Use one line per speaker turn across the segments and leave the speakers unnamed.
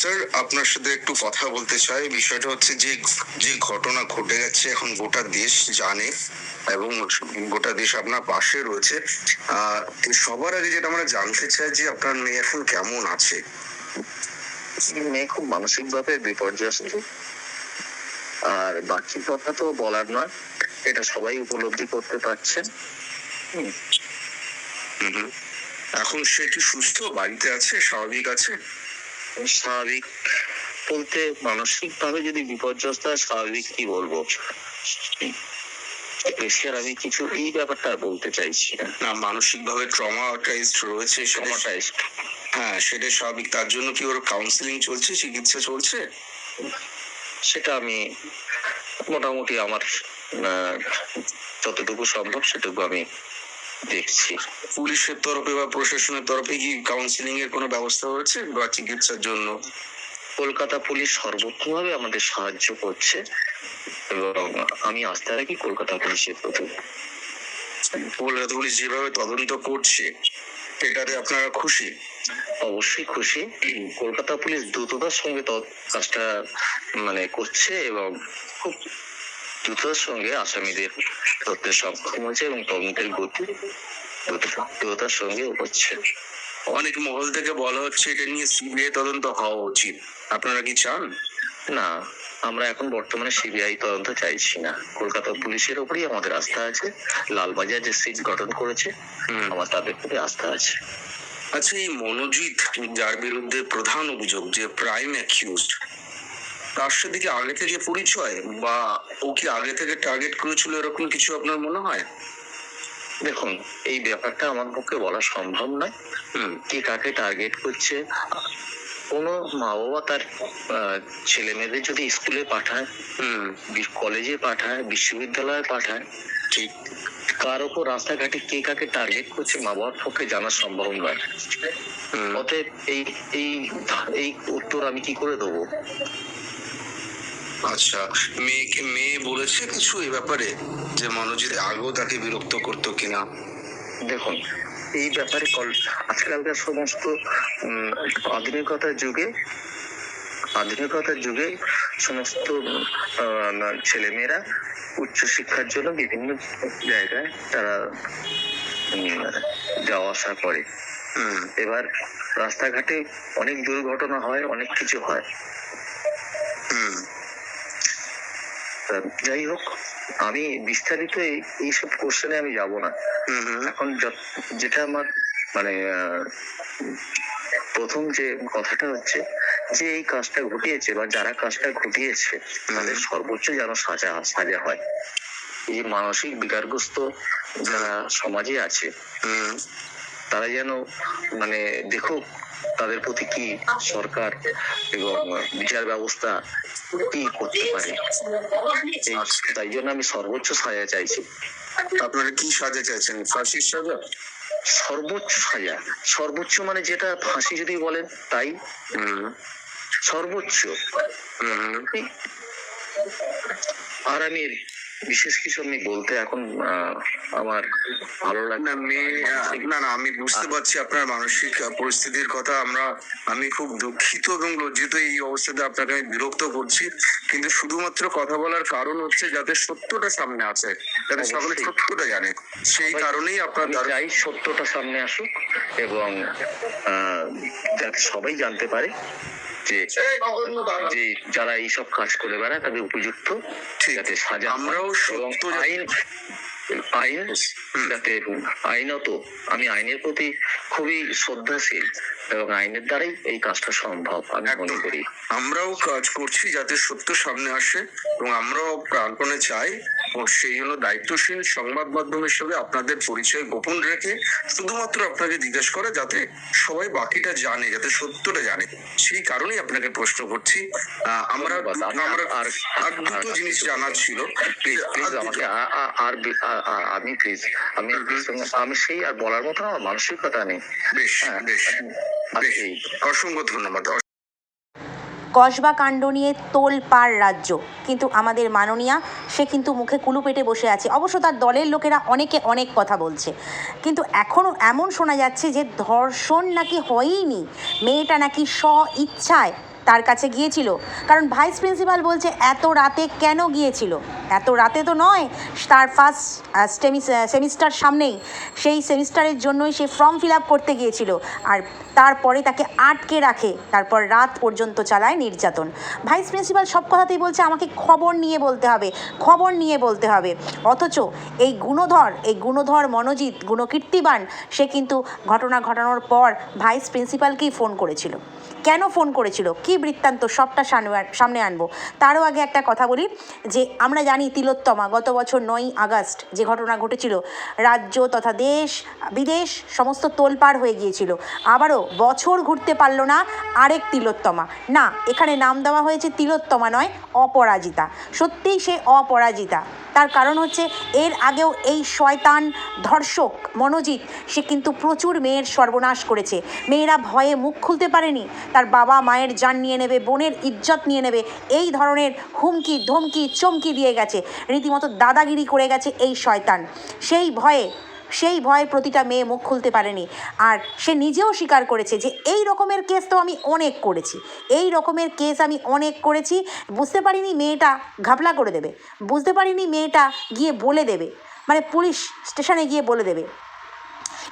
Sir আপনার সাথে একটু কথা বলতে চাই। বিষয়টা হচ্ছে যে যে ঘটনা ঘটে গেছে এখন গোটা দেশ জানে এবং গোটা দেশ আপনার পাশে রয়েছে। সবার আগে যেটা আমরা জানতে চাই যে আপনার মেয়ে এখন কেমন আছে?
মেয়ে খুব মানসিক ভাবে বিপর্যস্ত। আর বাকি কথা তো বলার নয় এটা সবাই উপলব্ধি করতে পারছেন।
এখন সে কি সুস্থ? বাড়িতে আছে? স্বাভাবিক আছে?
স্বাভাবিক বলতে মানসিক ভাবে যদি বিপর্যস্ত হয় স্বাভাবিক কি বলব? আমি কিছু এই ব্যাপারটা বলতে চাইছি না।
মানসিক ভাবে ট্রমাটাইজড রয়েছে
ট্রমাটাইজড
হ্যাঁ সেটা স্বাভাবিক। তার জন্য কি ওর কাউন্সিলিং চলছে চিকিৎসা চলছে?
সেটা আমি মোটামুটি আমার আহ, যতটুকু সম্ভব সেটুকু আমি দেখছি।
পুলিশের তরফে বা প্রশাসনের তরফে কি কাউন্সিলিং এর কোনো ব্যবস্থা হয়েছে বা চিকিৎসার জন্য?
কলকাতা পুলিশ সর্বোচ্চভাবে আমাদের সাহায্য করছে এবং আমি আস্থা রাখি কলকাতা পুলিশের প্রতি।
কলকাতা পুলিশ যেভাবে তদন্ত করছে এটাতে আপনারা খুশি?
অবশ্যই খুশি। কলকাতা পুলিশ দ্রুততার সঙ্গে কাজটা মানে করছে এবং খুব দ্রুততার সঙ্গে আসামিদের ধরতে সক্ষম হয়েছে এবং তদন্তের গতি দ্রুততার সঙ্গে হচ্ছে।
অনেক মহল থেকে বলা হচ্ছে এটা নিয়ে সিবিআই তদন্ত হওয়া উচিত। আপনারা কি চান?
না আমরা এখন বর্তমানে সিবিআই তদন্ত চাইছি না। কলকাতা পুলিশের উপরই আমাদের আস্থা আছে। লালবাজার যে সিট গঠন করেছে। আমার তাদের প্রতি আস্থা আছে।
আচ্ছা এই মনোজিৎ যার বিরুদ্ধে প্রধান অভিযোগ যে প্রাইম অ্যাকিউজড তার সাথে কি আগে থেকে পরিচয় বা ও কি আগে থেকে টার্গেট করেছিল এরকম কিছু আপনার মনে হয়?
দেখুন এই ব্যাপারটা আমার পক্ষে বলা সম্ভব নয়। কে কাকে টার্গেট করছে? কোনো মা বাবা তার ছেলে মেয়েদের যদি স্কুলে পাঠায়
হুম।
কলেজে পাঠায় বিশ্ববিদ্যালয়ে পাঠায়
ঠিক।
কার ওপর রাস্তাঘাটে কে কাকে টার্গেট করছে মা বাবার পক্ষে জানা সম্ভব নয়। অতএব এই এই এই উত্তর আমি কি করে দেবো?
আচ্ছা মেয়েকে মেয়ে বলেছে কিছু এ ব্যাপারে? যে মনোজিৎ আগেও তাকে বিরক্ত করতো কিনা?
দেখুন এই ব্যাপারে কল আজকালকার সমস্ত আধুনিকতার যুগে আধুনিকতার যুগে সমস্ত ছেলেমেয়েরা উচ্চশিক্ষার জন্য বিভিন্ন জায়গায় তারা যাওয়া আসা করে।
হুম।
এবার রাস্তাঘাটে অনেক দুর্ঘটনা হয় অনেক কিছু হয়। যাই হোক আমি বিস্তারিত এই- এইসব কোশ্চেনে আমি যাব না। এখন যেটা আমার মানে প্রথম যে কথাটা হচ্ছে যে এই কাজটা ঘটিয়েছে বা যারা কাজটা ঘটিয়েছে তাদের সর্বোচ্চ যেন সাজা সাজা হয়। এই যে মানসিক বিকারগ্রস্ত যারা সমাজে আছে তারা যেন মানে দেখুক তাদের প্রতি কি সরকার এবং বিচার ব্যবস্থা কি করতে পারে? তাই জন্য আমি সর্বোচ্চ সাজা চাইছি।
আপনারা কি সাজা চাইছেন? ফাঁসির সাজা?
সর্বোচ্চ সাজা। সর্বোচ্চ মানে যেটা ফাঁসি যদি বলেন তাই?
হুম।
সর্বোচ্চ। আর আমি বিশেষ কিছু আমি বলতে এখন আমার ভালো লাগে
না না আমি বুঝতে পারছি আপনার মানসিক পরিস্থিতির কথা। আমরা আমি খুব দুঃখিত এবং লজ্জিত এই অবস্থাতে আপনাকে আমি বিরক্ত করছি। কিন্তু শুধুমাত্র কথা বলার কারণ হচ্ছে যাতে সত্যটা সামনে আছে যাতে সকলে সত্যটা জানে। সেই কারণেই আপনার
চাই সত্যটা সামনে আসুক এবং আহ, যাতে সবাই জানতে পারে যে যে যারা এইসব কাজ করে বেড়ায় তাদের উপযুক্ত
ঠিক।
যাতে সাজা
আমরাও
আইন আইন যাতে আইনত আমি আইনের প্রতি খুবই শ্রদ্ধাশীল। এবং আইনের দ্বারাই এই কাজটা সম্ভব আমি মনে করি।
আমরাও কাজ করছি যাতে সত্য সামনে আসে এবং আমরাও প্রাণপণে চাই ও সেই জন্য দায়িত্বশীল সংবাদ মাধ্যম হিসেবে আপনাদের পরিচয় গোপন রেখে শুধুমাত্র আপনাকে জিজ্ঞেস করে যাতে সবাই বাকিটা জানে যাতে সত্যটা জানে। সেই কারণেই আপনাকে প্রশ্ন করছি। আমরা
আমি
আমরা
আর-
দুটো জিনিস জানার ছিল।
প্লিজ
আর
আমাকে আমি প্লিজ আমি আমি সেই আর বলার মতো আমার মানসিকতা নেই।
বেশ
হ্যাঁ,
বেশ। অসংখ্য ধন্যবাদ।
কসবা কাণ্ড নিয়ে তোল পার রাজ্য। কিন্তু আমাদের মাননীয়া, সে কিন্তু মুখে কুলু পেটে বসে আছে। অবশ্য তার দলের লোকেরা অনেকে অনেক কথা বলছে। কিন্তু এখনও এমন শোনা যাচ্ছে যে ধর্ষণ নাকি হয়ইনি। মেয়েটা নাকি স্ব ইচ্ছায় তার কাছে গিয়েছিল। কারণ ভাইস প্রিন্সিপাল বলছে, এত রাতে কেন গিয়েছিল? এত রাতে তো নয়, তার ফার্স্ট সেমিস্টার সামনেই। সেই সেমিস্টারের জন্যই সে ফর্ম ফিল আপ করতে গিয়েছিল। আর তারপরে তাকে আটকে রাখে, তারপর রাত পর্যন্ত চালায় নির্যাতন। ভাইস প্রিন্সিপাল সব কথাতেই বলছে, আমাকে খবর নিয়ে বলতে হবে, খবর নিয়ে বলতে হবে। অথচ এই গুণধর এই গুণধর মনোজিৎ, গুণকীর্তিবান, সে কিন্তু ঘটনা ঘটানোর পর ভাইস প্রিন্সিপালকেই ফোন করেছিল। কেন ফোন করেছিল? কি বৃত্তান্ত সবটা সামনে- সামনে আনব। তারও আগে একটা কথা বলি, যে আমরা জানি তিলোত্তমা গত বছর নয়ই আগস্ট যে ঘটনা ঘটেছিল, রাজ্য তথা দেশ, বিদেশ সমস্ত তোলপাড় হয়ে গিয়েছিল। আবারও বছর ঘুরতে পারল না আরেক তিলোত্তমা। না, এখানে নাম দেওয়া হয়েছে তিলোত্তমা নয়, অপরাজিতা। সত্যিই সে অপরাজিতা। তার কারণ হচ্ছে, এর আগেও এই শয়তান ধর্ষক মনোজিৎ, সে কিন্তু প্রচুর মেয়ের সর্বনাশ করেছে। মেয়েরা ভয়ে মুখ খুলতে পারেনি। তার বাবা মায়ের জান নিয়ে নেবে, বোনের ইজ্জত নিয়ে নেবে, এই ধরনের হুমকি, ধমকি, চমকি দিয়ে গেছে। রীতিমতো দাদাগিরি করে গেছে এই শয়তান। সেই ভয়ে সেই ভয়ে প্রতিটা মেয়ে মুখ খুলতে পারেনি। আর সে নিজেও স্বীকার করেছে যে এই রকমের কেস তো আমি অনেক করেছি। এই রকমের কেস আমি অনেক করেছি। বুঝতে পারিনি মেয়েটা ঘাপলা করে দেবে। বুঝতে পারিনি মেয়েটা গিয়ে বলে দেবে। মানে পুলিশ স্টেশনে গিয়ে বলে দেবে।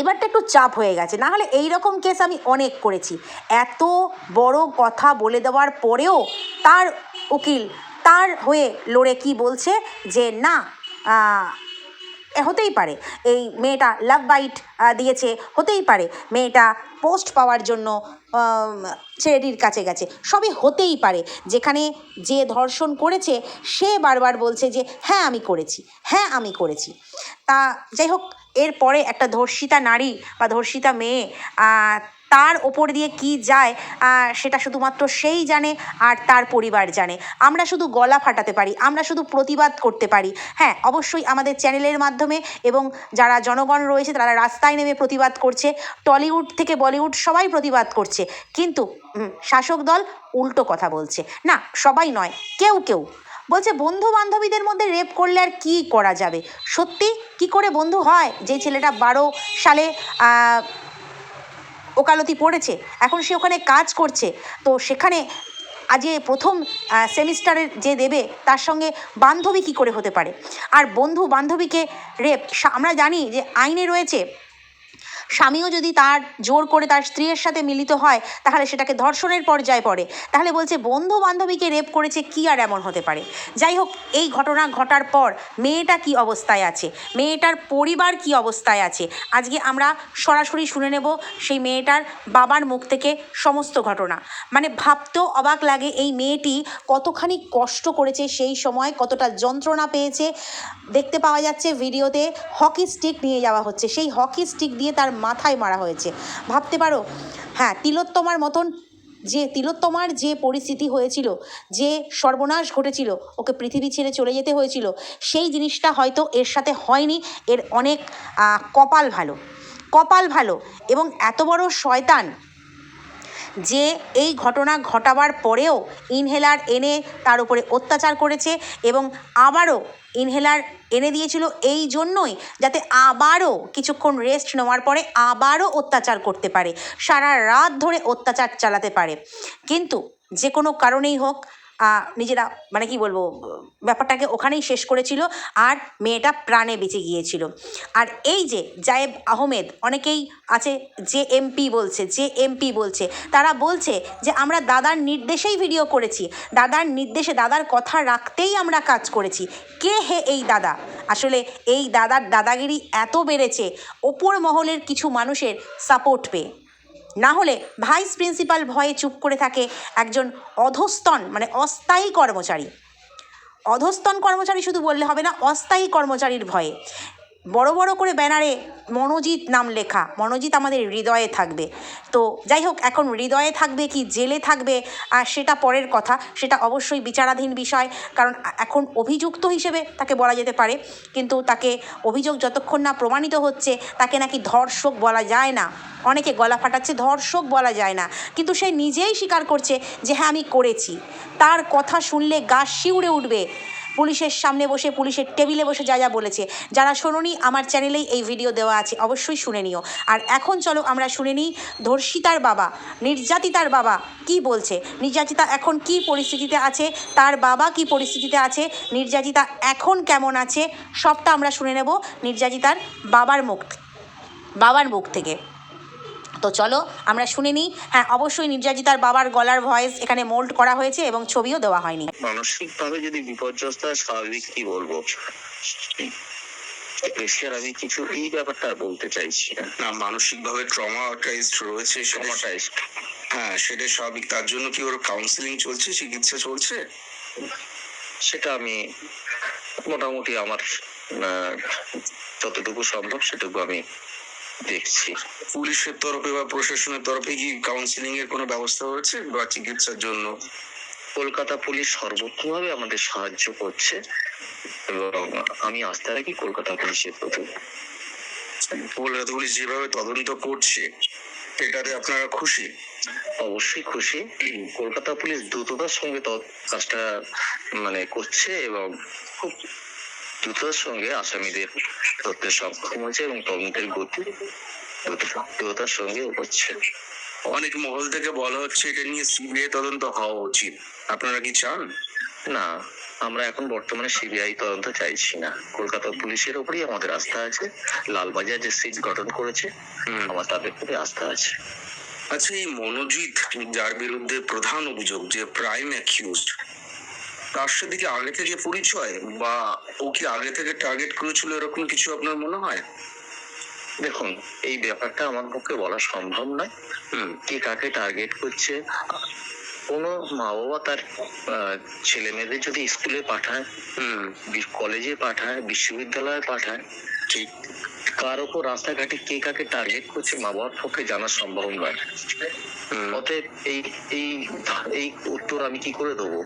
এবারটা একটু চাপ হয়ে গেছে। না হলে এই রকম কেস আমি অনেক করেছি। এত বড় কথা বলে দেওয়ার পরেও তার উকিল, তার হয়ে লড়ে কি বলছে যে, না হতেই পারে। এই মেয়েটা লাভ বাইট দিয়েছে, হতেই পারে। মেয়েটা পোস্ট পাওয়ার জন্য ছেলেটির কাছে গেছে। সবই হতেই পারে। যেখানে যে ধর্ষণ করেছে, সে বারবার বলছে যে হ্যাঁ আমি করেছি। হ্যাঁ আমি করেছি। তা যাই হোক এরপরে একটা ধর্ষিতা নারী বা ধর্ষিতা মেয়ে তার ওপর দিয়ে কি যায় সেটা শুধুমাত্র সেই জানে আর তার পরিবার জানে। আমরা শুধু গলা ফাটাতে পারি, আমরা শুধু প্রতিবাদ করতে পারি। হ্যাঁ অবশ্যই আমাদের চ্যানেলের মাধ্যমে এবং যারা জনগণ রয়েছে, তারা রাস্তায় নেমে প্রতিবাদ করছে, টলিউড থেকে বলিউড সবাই প্রতিবাদ করছে। কিন্তু শাসক দল উল্টো কথা বলছে। না, সবাই নয়, কেউ কেউ। বলছে বন্ধু বান্ধবীদের মধ্যে রেপ করলে আর কি করা যাবে? সত্যি? কি করে বন্ধু হয়? যে ছেলেটা বারো সালে ওকালতি পড়েছে, এখন সে ওখানে কাজ করছে। তো সেখানে আজ প্রথম সেমিস্টারের যে দেবে, তার সঙ্গে বান্ধবী কী করে হতে পারে? আর বন্ধু বান্ধবীকে রেপ আমরা জানি যে আইনে রয়েছে স্বামীও যদি তার জোর করে তার স্ত্রীর সাথে মিলিত হয়, তাহলে সেটাকে ধর্ষণের পর্যায়ে পড়ে। তাহলে বলছে বন্ধু বান্ধবীকে রেপ করেছে, কি আর এমন হতে পারে? যাই হোক, এই ঘটনা ঘটার পর মেয়েটা কি অবস্থায় আছে? মেয়েটার পরিবার কি অবস্থায় আছে? আজকে আমরা সরাসরি শুনে নেব সেই মেয়েটার বাবার মুখ থেকে সমস্ত ঘটনা। মানে ভাবতেও অবাক লাগে এই মেয়েটি কতখানি কষ্ট করেছে সেই সময়, কতটা যন্ত্রণা পেয়েছে। দেখতে পাওয়া যাচ্ছে, ভিডিওতে হকি স্টিক নিয়ে যাওয়া হচ্ছে। সেই হকি স্টিক দিয়ে তার মাথায় মারা হয়েছে। ভাবতে পারো হ্যাঁ তিলোত্তমার মতন যে, তিলোত্তমার যে পরিস্থিতি হয়েছিল, যে সর্বনাশ ঘটেছিল, ওকে পৃথিবী ছেড়ে চলে যেতে হয়েছিল, সেই জিনিসটা হয়তো এর সাথে হয়নি, এর অনেক কপাল ভালো। কপাল ভালো এবং এত বড় শয়তান যে এই ঘটনা ঘটাবার পরেও ইনহেলার এনে তার উপরে অত্যাচার করেছে এবং আবারও ইনহেলার এনে দিয়েছিল এই জন্যই যাতে আবারও কিছুক্ষণ রেস্ট নেওয়ার পরে আবারও অত্যাচার করতে পারে। সারা রাত ধরে অত্যাচার চালাতে পারে। কিন্তু যে কোনো কারণেই হোক নিজেরা মানে কি বলব, ব্যাপারটাকে ওখানেই শেষ করেছিল আর মেয়েটা প্রাণে বেঁচে গিয়েছিল। আর এই যে জায়েব আহমেদ, অনেকেই আছে যে এমপি বলছে, যে এমপি বলছে, তারা বলছে যে আমরা দাদার নির্দেশেই ভিডিও করেছি। দাদার নির্দেশে, দাদার কথা রাখতেই আমরা কাজ করেছি। কে হে এই দাদা? আসলে এই দাদার দাদাগিরি এত বেড়েছে, ওপর মহলের কিছু মানুষের সাপোর্ট পেয়ে। না হলে ভাইস প্রিন্সিপাল ভয়ে চুপ করে থাকে একজন অধস্তন মানে অস্থায়ী কর্মচারী। অধস্তন কর্মচারী শুধু বললে হবে না, অস্থায়ী কর্মচারীর ভয়ে। বড় বড় করে ব্যানারে মনোজিৎ নাম লেখা। মনোজিৎ আমাদের হৃদয়ে থাকবে। তো যাই হোক, এখন হৃদয়ে থাকবে কি জেলে থাকবে? আর সেটা পরের কথা। সেটা অবশ্যই বিচারাধীন বিষয়। কারণ এখন অভিযুক্ত হিসেবে তাকে বলা যেতে পারে। কিন্তু তাকে অভিযোগ যতক্ষণ না প্রমাণিত হচ্ছে, তাকে নাকি ধর্ষক বলা যায় না। অনেকে গলা ফাটাচ্ছে, ধর্ষক বলা যায় না। কিন্তু সে নিজেই স্বীকার করছে যে হ্যাঁ আমি করেছি। তার কথা শুনলে গা শিউড়ে উঠবে। পুলিশের সামনে বসে, পুলিশের টেবিলে বসে যা যা বলেছে। যারা শোনোনি, আমার চ্যানেলেই এই ভিডিও দেওয়া আছে, অবশ্যই শুনে নিও। আর এখন চলো আমরা শুনে নিই ধর্ষিতার বাবা, নির্যাতিতার বাবা কি বলছে? নির্যাতিতা এখন কি পরিস্থিতিতে আছে? তার বাবা কি পরিস্থিতিতে আছে? নির্যাতিতা এখন কেমন আছে? সবটা আমরা শুনে নেব নির্যাতিতার বাবার মুখ বাবার মুখ থেকে। তো চলো আমরা শুনে নিই। হ্যাঁ অবশ্যই নির্যাতিতার বাবার গলার ভয়েস এখানে মোল্ড করা হয়েছে এবং ছবিও দেওয়া হয়নি।
মানসিকভাবে যদি বিপর্যস্ত হয় স্বাভাবিক কি বলব? বেশি আমি কিছু এই ব্যাপারটা বলতে চাইছি না।
না মানসিক ভাবে ট্রমাটাইজড রয়েছে সেটা
Traumatized।
হ্যাঁ সেটা স্বাভাবিক। তার জন্য কি ওর কাউন্সিলিং চলছে চিকিৎসা চলছে?
সেটা আমি মোটামুটি আমার আহ, যতটুকু সম্ভব সেটুকু আমি দেখছি।
পুলিশের তরফে বা প্রশাসনের তরফে কি কাউন্সিলিং এর কোনো ব্যবস্থা হয়েছে বা চিকিৎসার জন্য?
কলকাতা পুলিশ সর্বোচ্চভাবে আমাদের সাহায্য করছে এবং আমি আস্থা রাখি কলকাতা পুলিশের প্রতি।
কলকাতা পুলিশ যেভাবে তদন্ত করছে এটাতে আপনারা খুশি?
অবশ্যই খুশি। কলকাতা পুলিশ দ্রুততার সঙ্গে কাজটা মানে করছে এবং খুব দ্রুততার সঙ্গে আসামিদের ধরতে সক্ষম হয়েছে এবং তদন্তের গতি দ্রুততার সঙ্গে হচ্ছে।
অনেক মহল থেকে বলা হচ্ছে এটা নিয়ে সিবিআই তদন্ত হওয়া উচিত। আপনারা কি চান?
না আমরা এখন বর্তমানে সিবিআই তদন্ত চাইছি না। কলকাতা পুলিশের উপরই আমাদের আস্থা আছে। লালবাজার যে সিট গঠন করেছে। আমার তাদের প্রতি আস্থা আছে।
আচ্ছা এই মনোজিৎ যার বিরুদ্ধে প্রধান অভিযোগ যে প্রাইম অ্যাকিউজড তার সাথে কি আগে থেকে পরিচয়? বা ও কি আগে থেকে টার্গেট করেছিল এরকম কিছু আপনার মনে হয়?
দেখুন এই ব্যাপারটা আমার পক্ষে বলা সম্ভব নয়। কে কাকে টার্গেট করছে? কোনো মা বাবা তার ছেলে মেয়েদের যদি স্কুলে পাঠায় কলেজে পাঠায় বিশ্ববিদ্যালয়ে পাঠায়
ঠিক।
কার ওপর রাস্তাঘাটে কে কাকে টার্গেট করছে মা বাবার পক্ষে জানা সম্ভব নয়। অতএব এই এই এই উত্তর আমি কি করে দেবো?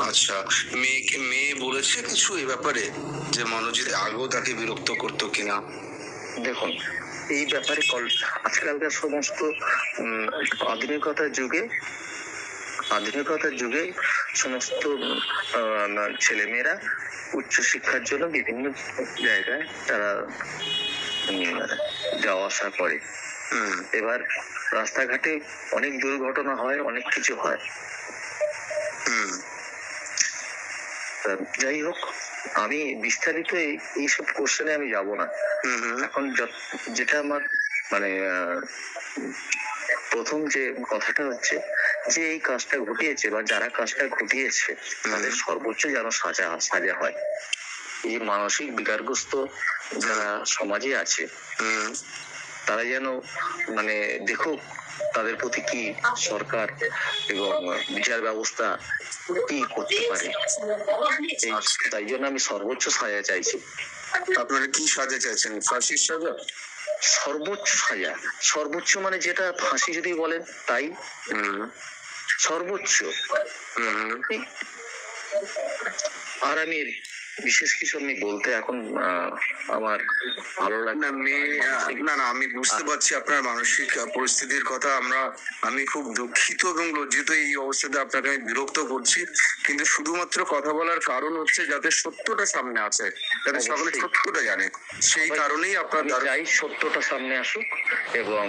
আচ্ছা মেয়েকে মেয়ে বলেছে কিছু এই ব্যাপারে? যে মনোজিৎ আগেও তাকে বিরক্ত করতো কিনা?
দেখুন এই ব্যাপারে কল আজকালকার সমস্ত আধুনিকতার যুগে আধুনিকতার যুগে সমস্ত ছেলেমেয়েরা উচ্চ শিক্ষার জন্য বিভিন্ন জায়গায় তারা যাওয়া আসা করে। এবার রাস্তাঘাটে অনেক দুর্ঘটনা হয় অনেক কিছু হয়। যাই হোক আমি বিস্তারিত এইসব কোশ্চেনে আমি যাব না। এখন যেটা আমার মানে প্রথম যে কথাটা হচ্ছে যে এই কাজটা ঘটিয়েছে বা যারা কাজটা ঘটিয়েছে তাদের সর্বোচ্চ যেন সাজা সাজা হয়। এই মানসিক বিকারগ্রস্ত যারা সমাজে আছে তারা যেন মানে দেখুক তাদের প্রতি কি সরকার এবং বিচার ব্যবস্থা কি করতে পারে? তাই জন্য আমি সর্বোচ্চ সাজা চাইছি।
আপনারা কি সাজা চাইছেন? ফাঁসির সাজা?
সর্বোচ্চ সাজা। সর্বোচ্চ মানে যেটা ফাঁসি যদি বলেন তাই।
হুম।
সর্বোচ্চ। আর আমি বিশেষ কিছু আমি বলতে এখন আমার ভালো লাগে
না না না আমি বুঝতে পারছি আপনার মানসিক পরিস্থিতির কথা। আমরা আমি খুব দুঃখিত এবং লজ্জিত এই অবস্থাতে আপনাকে আমি বিরক্ত করছি। কিন্তু শুধুমাত্র কথা বলার কারণ হচ্ছে যাতে সত্যটা সামনে আছে যাতে সকলে সত্যটা জানে। সেই কারণেই আপনার
যাই সত্যটা সামনে আসুক এবং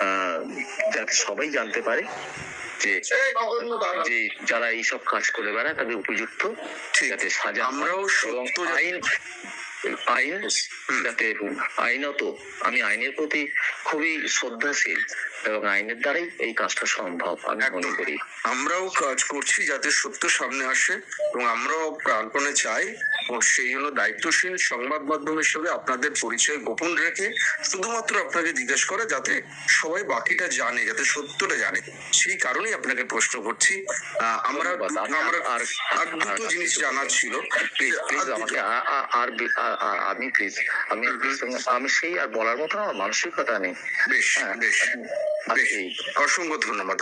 আহ, যাতে সবাই জানতে পারে যে যে যারা এইসব কাজ করে বেড়ায় তাদের উপযুক্ত
ঠিক।
যাতে সাজা
আমরাও
আইন আইন যাতে আইনত আমি আইনের প্রতি খুবই শ্রদ্ধাশীল। এবং আইনের দ্বারাই এই কাজটা সম্ভব আমি মনে করি।
আমরাও কাজ করছি যাতে সত্য সামনে আসে এবং আমরাও প্রাণপণে চাই এবং সেই জন্য দায়িত্বশীল সংবাদ মাধ্যম হিসেবে আপনাদের পরিচয় গোপন রেখে শুধুমাত্র আপনাকে জিজ্ঞেস করে যাতে সবাই বাকিটা জানে যাতে সত্যটা জানে। সেই কারণেই আপনাকে প্রশ্ন করছি। আমরা আমরা
আর-
দুটো জিনিস জানার ছিল।
প্লিজ
আর
প্লিজ আমাকে আমি প্লিজ আমি আমি সেই আর বলার মতো আমার মানসিকতা নেই।
বেশ
হ্যাঁ
বেশ। অসংখ্য ধন্যবাদ।